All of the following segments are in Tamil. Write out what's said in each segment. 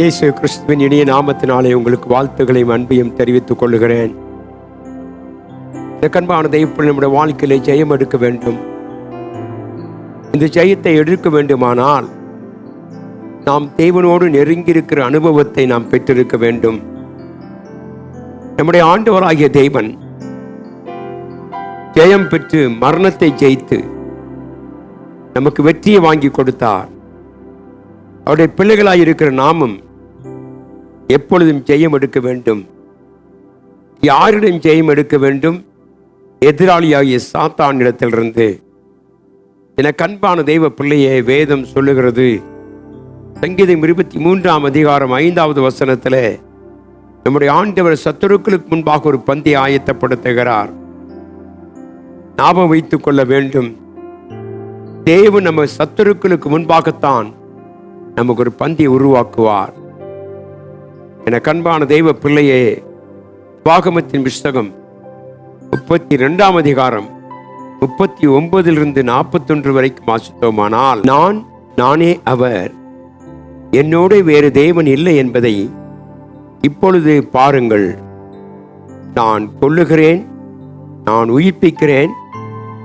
இயேசு கிறிஸ்துவின் இனிய நாமத்தினாலே உங்களுக்கு வாழ்த்துக்களையும் அன்பையும் தெரிவித்துக் கொள்கிறேன் இந்த கண்பான தெய்வப்பிள்ளை நம்முடைய வாழ்க்கையிலே ஜெயம் எடுக்க வேண்டும். இந்த ஜெயத்தை எடுக்க வேண்டுமானால் நாம் தேவனோடு நெருங்கியிருக்கிற அனுபவத்தை நாம் பெற்றிருக்க வேண்டும். நம்முடைய ஆண்டவராகிய தேவன் ஜெயம் பெற்று மரணத்தை ஜெயித்து நமக்கு வெற்றியை வாங்கி கொடுத்தார். அவருடைய பிள்ளைகளாய் இருக்கிற நாமும் எப்பொழுதும் ஜெயம் எடுக்க வேண்டும். யாரிடம் ஜெயம் எடுக்க வேண்டும்? எதிராளியாகிய சாத்தானிடத்திலிருந்து. என கண்பான தெய்வ பிள்ளையே வேதம் சொல்லுகிறது. சங்கீதம் இருபத்தி மூன்றாம் அதிகாரம் ஐந்தாவது வசனத்தில் நம்முடைய ஆண்டவர் சத்துருக்களுக்கு முன்பாக ஒரு பந்தியை ஆயத்தப்படுத்துகிறார். ஞாபகம் வைத்துக் கொள்ள வேண்டும். தேவன் நம்ம சத்துருக்களுக்கு முன்பாகத்தான் நமக்கு ஒரு பந்தியை உருவாக்குவார். என கண்பான தெய்வ பிள்ளையே பாகமத்தின் புஸ்தகம் முப்பத்தி ரெண்டாம் அதிகாரம் முப்பத்தி ஒன்பதிலிருந்து நாற்பத்தொன்று வரைக்கும் வாசித்தோமானால் நான் நானே அவர். என்னோட வேறு தேவன் இல்லை என்பதை இப்பொழுது பாருங்கள். நான் கொல்லுகிறேன் நான் உயிர்ப்பிக்கிறேன்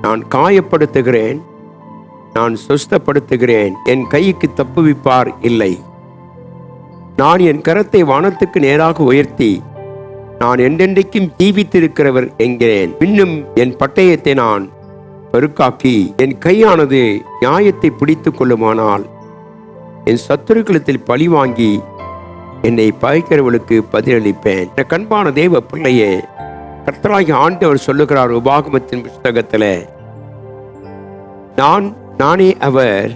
நான் காயப்படுத்துகிறேன் நான் சொஸ்தப்படுத்துகிறேன் என் கைக்கு தப்புவிப்பார் இல்லை. நான் என் கரத்தை வானத்துக்கு நேராக உயர்த்தி நான் என்றென்றைக்கும் ஜீவித்திருக்கிறவர் என்கிறேன். இன்னும் என் பட்டயத்தை நான் பெருக்காக்கி என் கையானது நியாயத்தை பிடித்து கொள்ளுமானால் என் சத்துருக்களத்தில் பழி வாங்கி என்னை பகைக்கிறவளுக்கு பதிலளிப்பேன். என் கண்பான தேவ பிள்ளையே கர்த்தராகி ஆண்டவர் சொல்லுகிறார் உபாகமத்தின் புஸ்தகத்தில் நான் நானே அவர்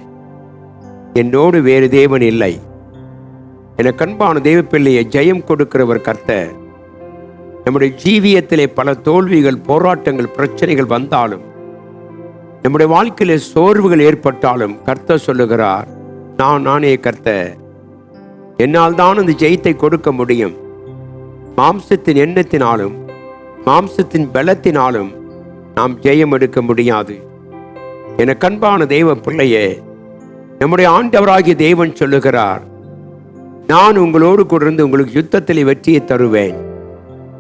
என்னோடு வேறு தேவன் இல்லை. என கண்பான தெய்வப்பிள்ளையை பிள்ளையை ஜெயம் கொடுக்கிறவர் கர்த்தர். நம்முடைய ஜீவியத்திலே பல தோல்விகள் போராட்டங்கள் பிரச்சனைகள் வந்தாலும் நம்முடைய வாழ்க்கையிலே சோர்வுகள் ஏற்பட்டாலும் கர்த்தர் சொல்லுகிறார் நான் நானே கர்த்த என்னால் தான் அந்த ஜெயத்தை கொடுக்க முடியும். மாம்சத்தின் எண்ணத்தினாலும் மாம்சத்தின் பலத்தினாலும் நாம் ஜெயம் எடுக்க முடியாது. என கண்பான தெய்வ பிள்ளையே நம்முடைய ஆண்டவராகிய தெய்வன் சொல்லுகிறார் நான் உங்களோடு கூட இருந்து உங்களுக்கு யுத்தத்தில் வெற்றியை தருவேன்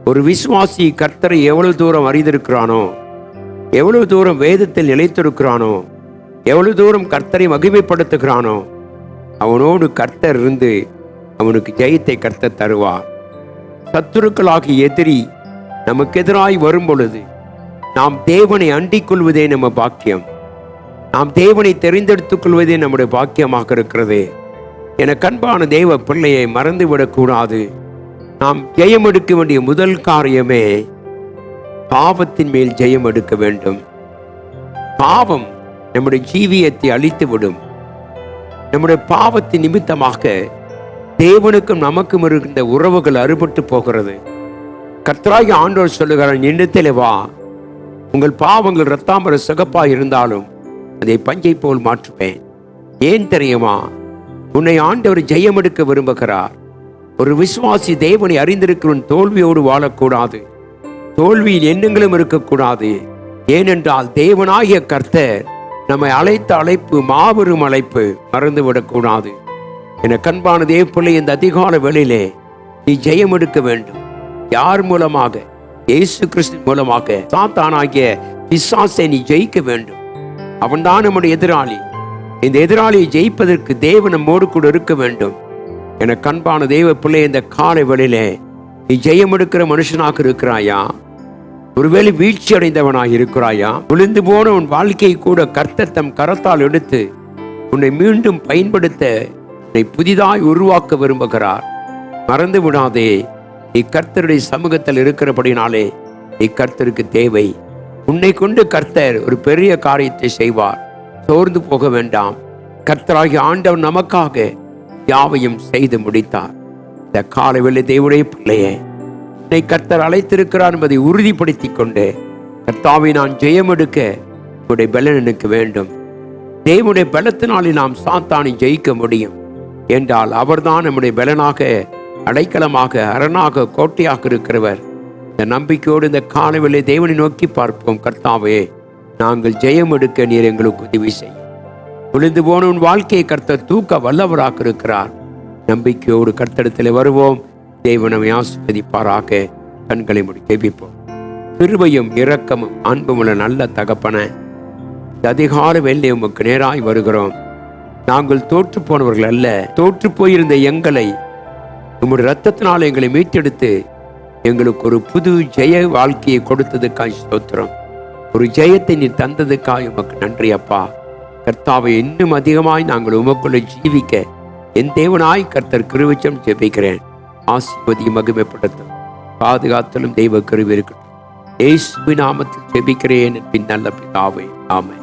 ஒரு விசுவாசி கர்த்தரை எவ்வளவு தூரம் அறிந்திருக்கிறானோ எவ்வளவு தூரம் வேதத்தில் நிலைத்திருக்கிறானோ எவ்வளவு தூரம் கர்த்தரை மகிமைப்படுத்துகிறானோ அவனோடு கர்த்தர் இருந்து அவனுக்கு ஜெயத்தை கர்த்தர் தருவார் சத்துருக்களாகிய எதிரி நமக்கு எதிராய் வரும் பொழுது நாம் தேவனை அண்டிக் கொள்வதே நம்ம பாக்கியம் நாம் தேவனை தெரிந்தெடுத்துக் கொள்வதே நம்முடைய பாக்கியமாக இருக்கிறது என கண்பான தெய்வ பிள்ளையை மறந்துவிடக்கூடாது. நாம் ஜெயம் எடுக்க வேண்டிய முதல் காரியமே பாவத்தின் மேல் ஜெயம் எடுக்க வேண்டும். பாவம் நம்முடைய ஜீவியத்தை அழித்துவிடும். நம்முடைய பாவத்தின் நிமித்தமாக தேவனுக்கும் நமக்கும் இருந்த உறவுகள் அறுபட்டு போகிறது. கர்த்தராகி ஆண்டோர் சொல்லுகிறார் எண்ணத்தில் வா. உங்கள் பாவங்கள் ரத்தாம்பர சிகப்பாய் இருந்தாலும் அதை பஞ்சை போல் மாற்றுவேன். ஏன் தெரியுமா? உன்னை ஆண்டவர் ஜெயம் எடுக்க விரும்புகிறார். ஒரு விசுவாசி தேவனை அறிந்திருக்கிறவன் தோல்வியோடு வாழக்கூடாது. தோல்வியில் எண்ணங்களும் இருக்கக்கூடாது. ஏனென்றால் தேவனாகிய கர்த்தர் நம்மை அழைத்த அழைப்பு மாபெரும் அழைப்பு மறந்துவிடக்கூடாது. என கண்பான தேவப்பிள்ளை இந்த அதிகால வேளையிலே நீ ஜெயம் எடுக்க வேண்டும். யார் மூலமாக? இயேசு கிறிஸ்து மூலமாக. சாத்தானாகிய பிசாசை நீ ஜெயிக்க வேண்டும். அவன்தான் நம்முடைய எதிராளி. இந்த எதிராளியை ஜெயிப்பதற்கு தேவன் நம்மோடு கூட இருக்க வேண்டும். என கண்பான தெய்வ பிள்ளை இந்த காலை வழியிலே நீ ஜெயம் எடுக்கிற மனுஷனாக இருக்கிறாயா? ஒருவேளை வீழ்ச்சி அடைந்தவனாக இருக்கிறாயா? விழுந்து போன உன் வாழ்க்கையை கூட கர்த்தர் தம் கரத்தால் எடுத்து உன்னை மீண்டும் பயன்படுத்த உன்னை புதிதாய் உருவாக்க விரும்புகிறார். மறந்து விடாதே நீ கர்த்தருடைய சமூகத்தில் இருக்கிறபடினாலே நீ கர்த்தருக்கு தேவை. உன்னை கொண்டு கர்த்தர் ஒரு பெரிய காரியத்தை செய்வார். சோர்ந்து போக வேண்டாம். கர்த்தராகி ஆண்டவர் நமக்காக யாவையும் செய்து முடித்தார். இந்த காலவெளி தேவனுடைய பிள்ளையே என்னை கர்த்தர் அழைத்திருக்கிறார் என்பதை உறுதிப்படுத்திக் கொண்டு கர்த்தாவை நான் ஜெயம் எடுக்க உன்னுடைய பலன் எனக்கு வேண்டும். தேவனுடைய பலத்தினாலே நாம் சாத்தானை ஜெயிக்க முடியும். என்றால் அவர்தான் நம்முடைய பலனாக அடைக்கலமாக அரணாக கோட்டையாக இருக்கிறவர். இந்த நம்பிக்கையோடு இந்த காலவெளி தேவனை நோக்கி பார்ப்போம் கர்த்தாவே. நாங்கள் ஜெயம் எடுக்க நீர் எங்களுக்கு உதவி செய்யும். விழுந்து போன உன் வாழ்க்கையை கர்த்தர் தூக்க வல்லவராக இருக்கிறார். நம்பிக்கையோடு கர்த்தடத்தில் வருவோம். தேவனமை ஆசிர்வதிப்பாராக. கண்களை முடி கேபிப்போம் கிருபையும் இரக்கமும் அன்புமுள்ள நல்ல தகப்பன அதிகார வெள்ளை உமக்கு நேராய் வருகிறோம். நாங்கள் தோற்று போனவர்கள் அல்ல தோற்று போயிருந்த எங்களை உம்முடைய ரத்தத்தினால் எங்களை மீட்டெடுத்து எங்களுக்கு ஒரு புது ஜெய வாழ்க்கையை கொடுத்ததுக்காக ஸ்தோத்திரம். ஒரு ஜெயத்தை நீ தந்ததுக்காக உமக்கு நன்றி அப்பா. கர்த்தாவை இன்னும் அதிகமாய் நாங்கள் உமக்குள்ள ஜீவிக்க என் தேவனாய் கர்த்தர் கிருவிச்சம் ஜெபிக்கிறேன். ஆசிர்வதி மகிமைப்படுத்தும். பாதுகாத்தலும் தெய்வ கருவி இருக்கட்டும். ஏசுபி நாமத்தில் ஜெபிக்கிறேன் என் பின் நல்ல பிதாவே. ஆமை